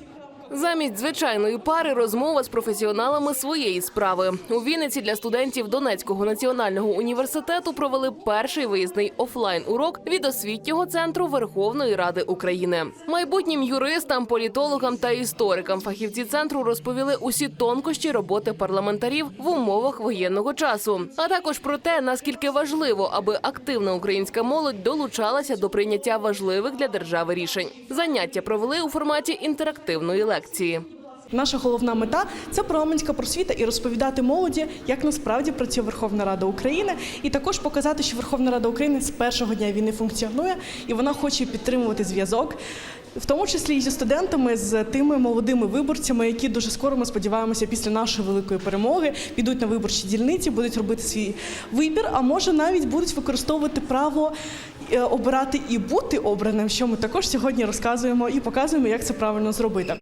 you Замість звичайної пари розмова з професіоналами своєї справи. У Вінниці для студентів Донецького національного університету провели перший виїзний офлайн урок від освітнього центру Верховної Ради України. Майбутнім юристам, політологам та історикам фахівці центру розповіли усі тонкощі роботи парламентарів в умовах воєнного часу, а також про те, наскільки важливо, аби активна українська молодь долучалася до прийняття важливих для держави рішень. Заняття провели у форматі інтерактивної лекції. Наша головна мета це парламентська просвіта і розповідати молоді, як насправді працює Верховна Рада України, і також показати, що Верховна Рада України з першого дня війни функціонує і вона хоче підтримувати зв'язок. В тому числі і зі студентами, з тими молодими виборцями, які дуже скоро ми сподіваємося після нашої великої перемоги підуть на виборчі дільниці, будуть робити свій вибір, а може навіть будуть використовувати право е, обирати і бути обраним, що ми також сьогодні розказуємо і показуємо, як це правильно зробити.